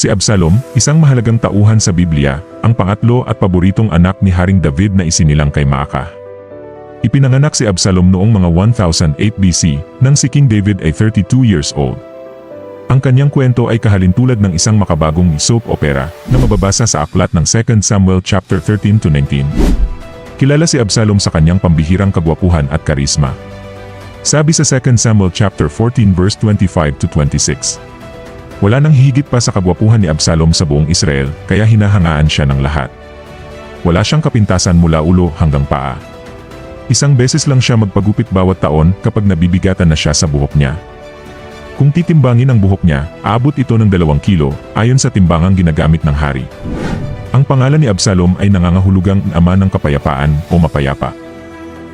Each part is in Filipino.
Si Absalom, isang mahalagang tauhan sa Biblia, ang pangatlo at paboritong anak ni Haring David na isinilang kay Maaka. Ipinanganak si Absalom noong mga 1008 BC, nang si King David ay 32 years old. Ang kanyang kwento ay kahalintulad ng isang makabagong soap opera na mababasa sa aklat ng 2 Samuel chapter 13 to 19. Kilala si Absalom sa kanyang pambihirang kagwapuhan at karisma. Sabi sa 2 Samuel chapter 14 verse 25 to 26. Wala nang higit pa sa kagwapuhan ni Absalom sa buong Israel, kaya hinahangaan siya ng lahat. Wala siyang kapintasan mula ulo hanggang paa. Isang beses lang siya magpagupit bawat taon kapag nabibigatan na siya sa buhok niya. Kung titimbangin ang buhok niya, aabot ito ng dalawang kilo, ayon sa timbangang ginagamit ng hari. Ang pangalan ni Absalom ay nangangahulugang ama ng kapayapaan o mapayapa.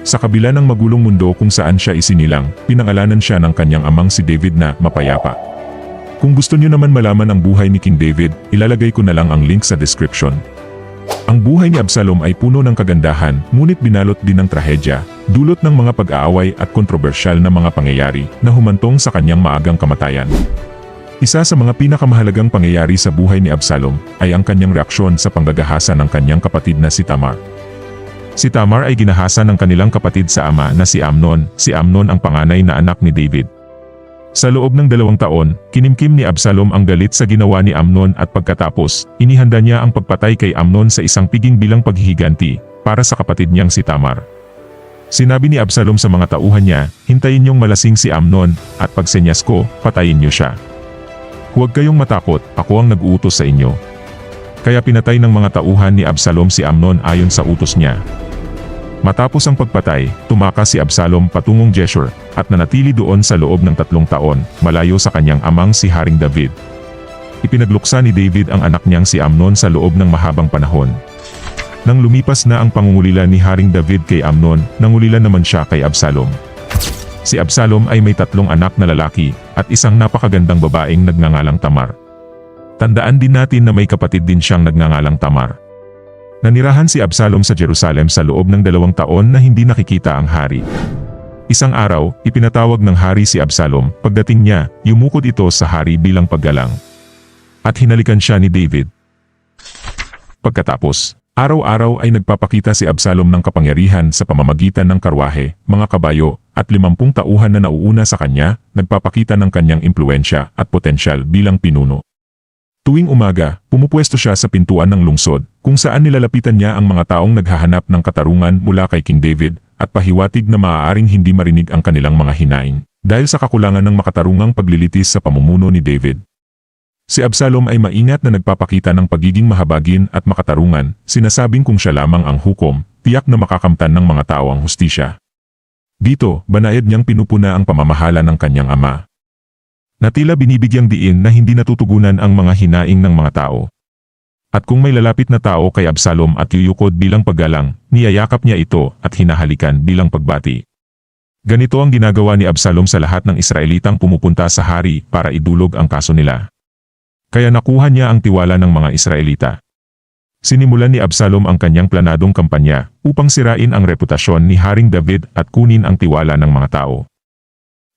Sa kabila ng magulong mundo kung saan siya isinilang, pinangalanan siya ng kanyang amang si David na mapayapa. Kung gusto niyo naman malaman ang buhay ni King David, ilalagay ko na lang ang link sa description. Ang buhay ni Absalom ay puno ng kagandahan, ngunit binalot din ng trahedya, dulot ng mga pag-aaway at kontrobersyal na mga pangyayari na humantong sa kanyang maagang kamatayan. Isa sa mga pinakamahalagang pangyayari sa buhay ni Absalom ay ang kanyang reaksyon sa panggagahasa ng kanyang kapatid na si Tamar. Si Tamar ay ginahasa ng kanilang kapatid sa ama na si Amnon, si Amnon ang panganay na anak ni David. Sa loob ng dalawang taon, kinimkim ni Absalom ang galit sa ginawa ni Amnon at pagkatapos, inihanda niya ang pagpatay kay Amnon sa isang piging bilang paghihiganti, para sa kapatid niyang si Tamar. Sinabi ni Absalom sa mga tauhan niya, hintayin niyong malasing si Amnon, at pagsenyas ko, patayin niyo siya. Huwag kayong matakot, ako ang nag-uutos sa inyo. Kaya pinatay ng mga tauhan ni Absalom si Amnon ayon sa utos niya. Matapos ang pagpatay, tumakas si Absalom patungong Jeshur, at nanatili doon sa loob ng tatlong taon, malayo sa kanyang amang si Haring David. Ipinagluksa ni David ang anak niyang si Amnon sa loob ng mahabang panahon. Nang lumipas na ang pangungulila ni Haring David kay Amnon, nangulila naman siya kay Absalom. Si Absalom ay may tatlong anak na lalaki, at isang napakagandang babaeng nagngangalang Tamar. Tandaan din natin na may kapatid din siyang nagngangalang Tamar. Nanirahan si Absalom sa Jerusalem sa loob ng dalawang taon na hindi nakikita ang hari. Isang araw, ipinatawag ng hari si Absalom, pagdating niya, yumukod ito sa hari bilang paggalang. At hinalikan siya ni David. Pagkatapos, araw-araw ay nagpapakita si Absalom ng kapangyarihan sa pamamagitan ng karwahe, mga kabayo, at limampung tauhan na nauuna sa kanya, nagpapakita ng kanyang impluensya at potensyal bilang pinuno. Tuwing umaga, pumupwesto siya sa pintuan ng lungsod, kung saan nilalapitan niya ang mga taong naghahanap ng katarungan mula kay King David, at pahiwatig na maaaring hindi marinig ang kanilang mga hinaing, dahil sa kakulangan ng makatarungang paglilitis sa pamumuno ni David. Si Absalom ay maingat na nagpapakita ng pagiging mahabagin at makatarungan, sinasabing kung siya lamang ang hukom, tiyak na makakamtan ng mga tao ang hustisya. Dito, banayad niyang pinupuna ang pamamahala ng kanyang ama, na tila binibigyang diin na hindi natutugunan ang mga hinaing ng mga tao. At kung may lalapit na tao kay Absalom at yuyukod bilang paggalang, niyayakap niya ito at hinahalikan bilang pagbati. Ganito ang ginagawa ni Absalom sa lahat ng Israelitang pumupunta sa hari para idulog ang kaso nila. Kaya nakuha niya ang tiwala ng mga Israelita. Sinimulan ni Absalom ang kanyang planadong kampanya upang sirain ang reputasyon ni Haring David at kunin ang tiwala ng mga tao.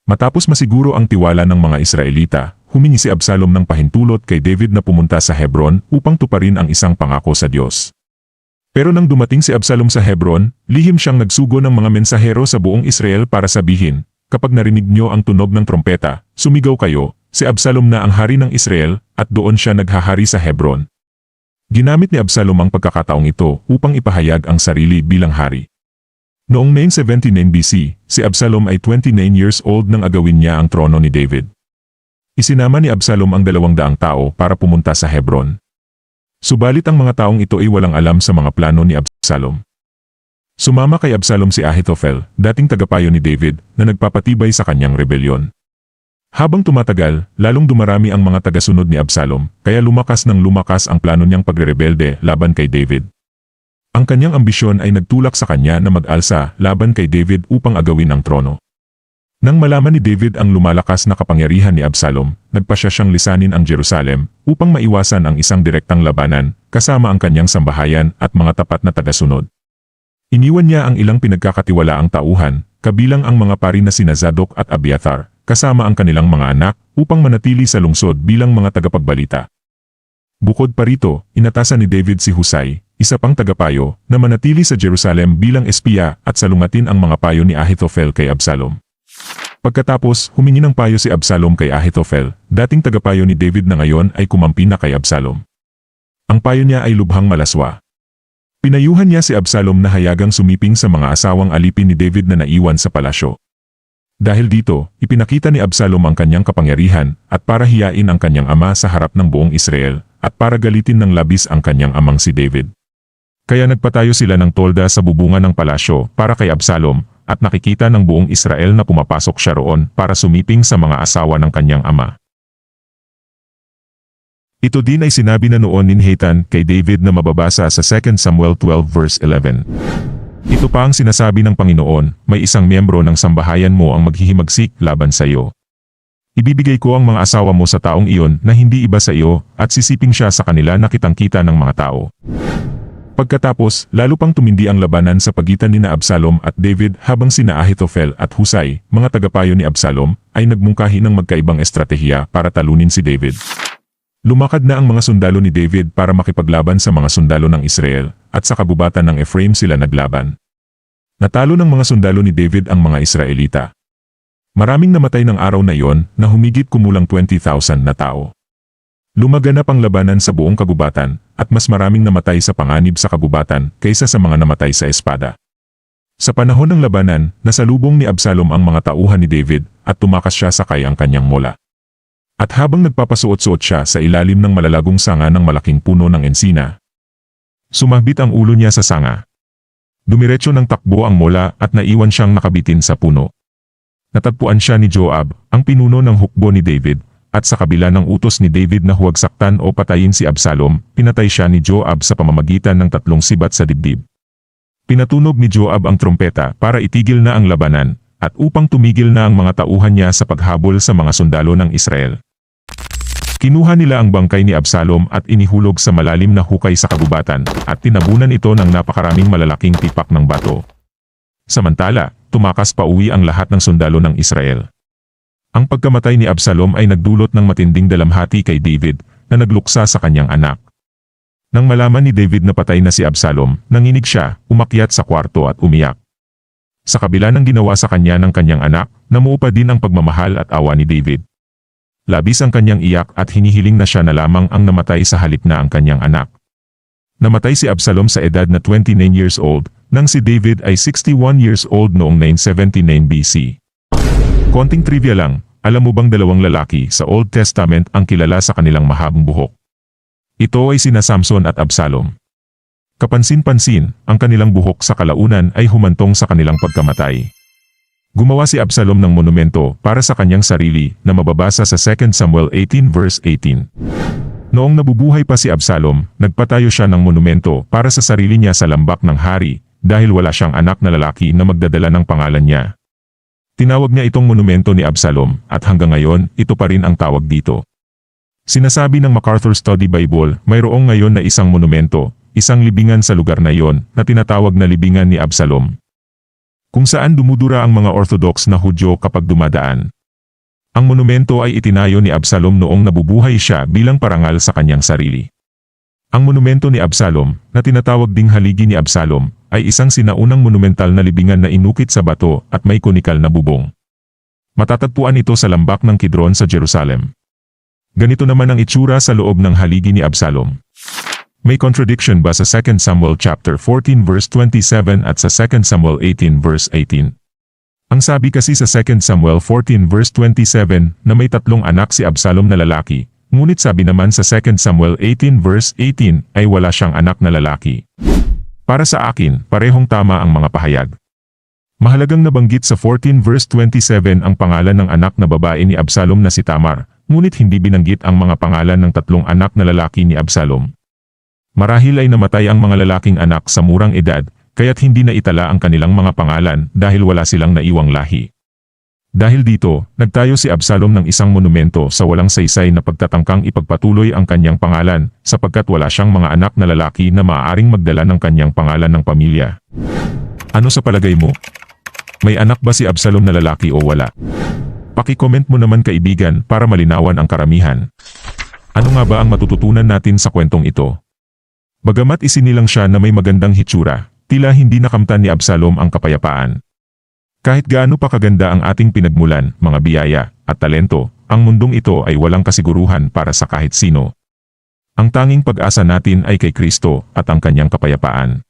Matapos masiguro ang tiwala ng mga Israelita, humingi si Absalom ng pahintulot kay David na pumunta sa Hebron upang tuparin ang isang pangako sa Diyos. Pero nang dumating si Absalom sa Hebron, lihim siyang nagsugo ng mga mensahero sa buong Israel para sabihin, Kapag narinig niyo ang tunog ng trompeta, sumigaw kayo, si Absalom na ang hari ng Israel, at doon siya naghahari sa Hebron. Ginamit ni Absalom ang pagkakataong ito upang ipahayag ang sarili bilang hari. Noong May 79 BC, si Absalom ay 29 years old nang agawin niya ang trono ni David. Isinama ni Absalom ang dalawang daang tao para pumunta sa Hebron. Subalit ang mga taong ito ay walang alam sa mga plano ni Absalom. Sumama kay Absalom si Ahithophel, dating tagapayo ni David, na nagpapatibay sa kanyang rebelyon. Habang tumatagal, lalong dumarami ang mga tagasunod ni Absalom, kaya lumakas ng lumakas ang plano niyang pagrerebelde laban kay David. Ang kanyang ambisyon ay nagtulak sa kanya na mag-alsa laban kay David upang agawin ang trono. Nang malaman ni David ang lumalakas na kapangyarihan ni Absalom, nagpasya siyang lisanin ang Jerusalem upang maiwasan ang isang direktang labanan kasama ang kanyang sambahayan at mga tapat na tagasunod. Iniwan niya ang ilang pinagkakatiwalaang tauhan, kabilang ang mga pari na sina Zadok at Abiathar, kasama ang kanilang mga anak upang manatili sa lungsod bilang mga tagapagbalita. Bukod pa rito, inatasan ni David si Husay, isa pang tagapayo, na manatili sa Jerusalem bilang espiya at salungatin ang mga payo ni Ahithophel kay Absalom. Pagkatapos, humingi ng payo si Absalom kay Ahithophel, dating tagapayo ni David na ngayon ay kumampi na kay Absalom. Ang payo niya ay lubhang malaswa. Pinayuhan niya si Absalom na hayagang sumiping sa mga asawang alipin ni David na naiwan sa palasyo. Dahil dito, ipinakita ni Absalom ang kanyang kapangyarihan at para hiyain ang kanyang ama sa harap ng buong Israel at para galitin ng labis ang kanyang amang si David. Kaya nagpatayo sila ng tolda sa bubungan ng palasyo para kay Absalom at nakikita ng buong Israel na pumapasok siya roon para sumiping sa mga asawa ng kanyang ama. Ito din ay sinabi na noon ni Nathan kay David na mababasa sa 2 Samuel 12 verse 11. Ito pa ang sinasabi ng Panginoon, may isang miyembro ng sambahayan mo ang maghihimagsik laban sa iyo. Ibibigay ko ang mga asawa mo sa taong iyon na hindi iba sa iyo at sisiping siya sa kanila na kitang-kita ng mga tao. Pagkatapos, lalo pang tumindi ang labanan sa pagitan ni na Absalom at David habang sina Ahithophel at Husay, mga tagapayo ni Absalom, ay nagmungkahi ng magkaibang estratehiya para talunin si David. Lumakad na ang mga sundalo ni David para makipaglaban sa mga sundalo ng Israel, at sa kabubatan ng Ephraim sila naglaban. Natalo ng mga sundalo ni David ang mga Israelita. Maraming namatay ng araw na iyon na humigit kumulang 20,000 na tao. Lumaganap ang labanan sa buong kagubatan, at mas maraming namatay sa panganib sa kagubatan kaysa sa mga namatay sa espada. Sa panahon ng labanan, nasalubong ni Absalom ang mga tauhan ni David, at tumakas siya sakay ang kanyang mula. At habang nagpapasuot-suot siya sa ilalim ng malalagong sanga ng malaking puno ng ensina, sumabit ang ulo niya sa sanga. Dumiretso ng takbo ang mola at naiwan siyang nakabitin sa puno. Natagpuan siya ni Joab, ang pinuno ng hukbo ni David, at sa kabila ng utos ni David na huwag saktan o patayin si Absalom, pinatay siya ni Joab sa pamamagitan ng tatlong sibat sa dibdib. Pinatunog ni Joab ang trompeta para itigil na ang labanan, at upang tumigil na ang mga tauhan niya sa paghabol sa mga sundalo ng Israel. Kinuha nila ang bangkay ni Absalom at inihulog sa malalim na hukay sa kagubatan at tinabunan ito ng napakaraming malalaking tipak ng bato. Samantala, tumakas pa uwi ang lahat ng sundalo ng Israel. Ang pagkamatay ni Absalom ay nagdulot ng matinding dalamhati kay David na nagluksa sa kanyang anak. Nang malaman ni David na patay na si Absalom, nanginig siya, umakyat sa kwarto at umiyak. Sa kabila ng ginawa sa kanya ng kanyang anak, namuo pa din ang pagmamahal at awa ni David. Labis ang kanyang iyak at hinihiling na siya na lamang ang namatay sa halip na ang kanyang anak. Namatay si Absalom sa edad na 29 years old, nang si David ay 61 years old noong 979 BC. Konting trivia lang, alam mo bang dalawang lalaki sa Old Testament ang kilala sa kanilang mahabang buhok? Ito ay sina Samson at Absalom. Kapansin-pansin, ang kanilang buhok sa kalaunan ay humantong sa kanilang pagkamatay. Gumawa si Absalom ng monumento para sa kanyang sarili na mababasa sa 2 Samuel 18 verse 18. Noong nabubuhay pa si Absalom, nagpatayo siya ng monumento para sa sarili niya sa lambak ng hari dahil wala siyang anak na lalaki na magdadala ng pangalan niya. Tinawag niya itong monumento ni Absalom at hanggang ngayon ito pa rin ang tawag dito. Sinasabi ng MacArthur Study Bible, mayroong ngayon na isang monumento, isang libingan sa lugar na iyon na tinatawag na libingan ni Absalom kung saan dumudura ang mga Orthodox na Hudyo kapag dumadaan. Ang monumento ay itinayo ni Absalom noong nabubuhay siya bilang parangal sa kanyang sarili. Ang monumento ni Absalom, na tinatawag ding haligi ni Absalom, ay isang sinaunang monumental na libingan na inukit sa bato at may kunikal na bubong. Matatagpuan ito sa lambak ng Kidron sa Jerusalem. Ganito naman ang itsura sa loob ng haligi ni Absalom. May contradiction ba sa 2 Samuel chapter 14 verse 27 at sa 2 Samuel 18 verse 18? Ang sabi kasi sa 2 Samuel 14 verse 27 na may tatlong anak si Absalom na lalaki, ngunit sabi naman sa 2 Samuel 18 verse 18 ay wala siyang anak na lalaki. Para sa akin, parehong tama ang mga pahayag. Mahalagang nabanggit sa 14 verse 27 ang pangalan ng anak na babae ni Absalom na si Tamar, ngunit hindi binanggit ang mga pangalan ng tatlong anak na lalaki ni Absalom. Marahil ay namatay ang mga lalaking anak sa murang edad, kaya't hindi na itala ang kanilang mga pangalan dahil wala silang naiwang lahi. Dahil dito, nagtayo si Absalom ng isang monumento sa walang saysay na pagtatangkang ipagpatuloy ang kanyang pangalan sapagkat wala siyang mga anak na lalaki na maaaring magdala ng kanyang pangalan ng pamilya. Ano sa palagay mo? May anak ba si Absalom na lalaki o wala? Paki-comment mo naman kaibigan para malinawan ang karamihan. Ano nga ba ang matututunan natin sa kwentong ito? Bagamat isinilang siya na may magandang hitsura, tila hindi nakamtan ni Absalom ang kapayapaan. Kahit gaano pa kaganda ang ating pinagmulan, mga biyaya, at talento, ang mundong ito ay walang kasiguruhan para sa kahit sino. Ang tanging pag-asa natin ay kay Kristo at ang kanyang kapayapaan.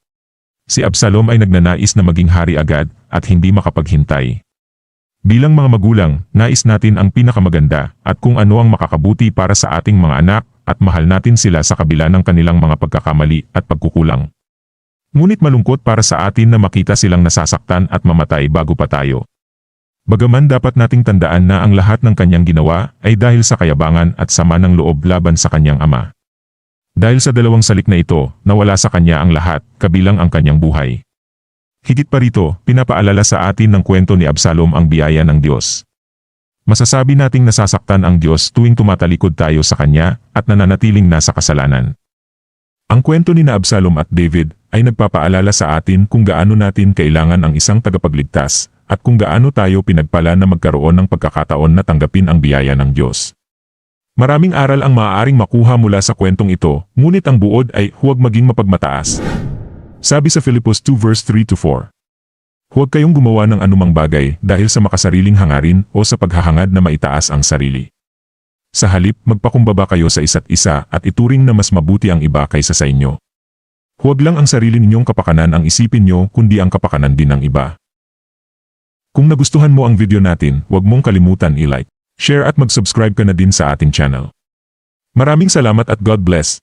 Si Absalom ay nagnanais na maging hari agad at hindi makapaghintay. Bilang mga magulang, nais natin ang pinakamaganda at kung ano ang makakabuti para sa ating mga anak at mahal natin sila sa kabila ng kanilang mga pagkakamali at pagkukulang. Ngunit malungkot para sa atin na makita silang nasasaktan at mamatay bago pa tayo. Bagaman dapat nating tandaan na ang lahat ng kanyang ginawa ay dahil sa kayabangan at sama ng loob laban sa kanyang ama. Dahil sa dalawang salik na ito, nawala sa kanya ang lahat, kabilang ang kanyang buhay. Higit pa rito, pinapaalala sa atin ng kwento ni Absalom ang biyaya ng Diyos. Masasabi nating nasasaktan ang Diyos tuwing tumatalikod tayo sa Kanya at nananatiling nasa kasalanan. Ang kwento ni Absalom at David ay nagpapaalala sa atin kung gaano natin kailangan ang isang tagapagligtas at kung gaano tayo pinagpala na magkaroon ng pagkakataon na tanggapin ang biyaya ng Diyos. Maraming aral ang maaaring makuha mula sa kwentong ito, ngunit ang buod ay huwag maging mapagmataas. Sabi sa Filipos 2 verse 3 to 4. Huwag kayong gumawa ng anumang bagay dahil sa makasariling hangarin o sa paghahangad na maitaas ang sarili. Sa halip, magpakumbaba kayo sa isa't isa at ituring na mas mabuti ang iba kaysa sa inyo. Huwag lang ang sarili ninyong kapakanan ang isipin nyo kundi ang kapakanan din ng iba. Kung nagustuhan mo ang video natin, huwag mong kalimutan i-like, share at mag-subscribe ka na din sa ating channel. Maraming salamat at God bless.